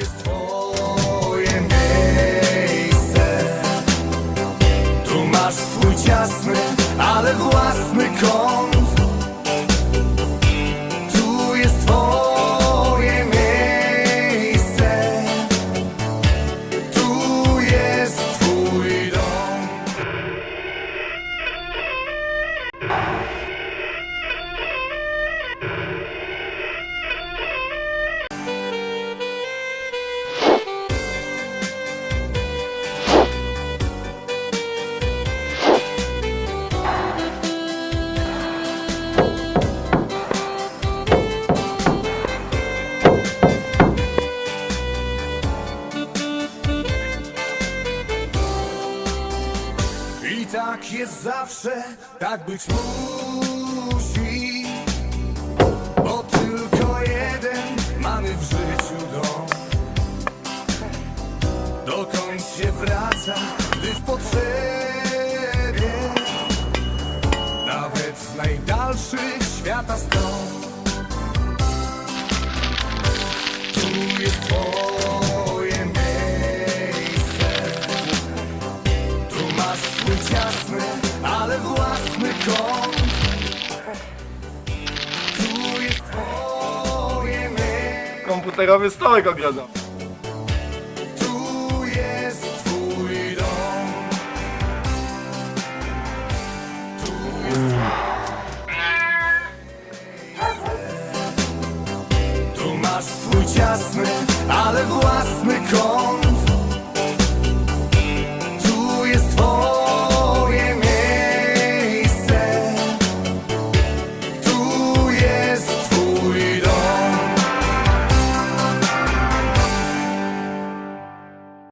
jest twoje miejsce. Tu masz swój ciasny, ale własny kąt. Jest zawsze, tak być musi. Bo tylko jeden mamy w życiu dom. Dokąd się wraca, gdy w potrzebie Nawet z najdalszych świata stron swój ciasny, ale własny kąt Tu jest twoje miejsce Komputerowy stołek ogrodowy. Tu jest twój dom. Tu jest Tu masz swój ciasny, ale własny kąt.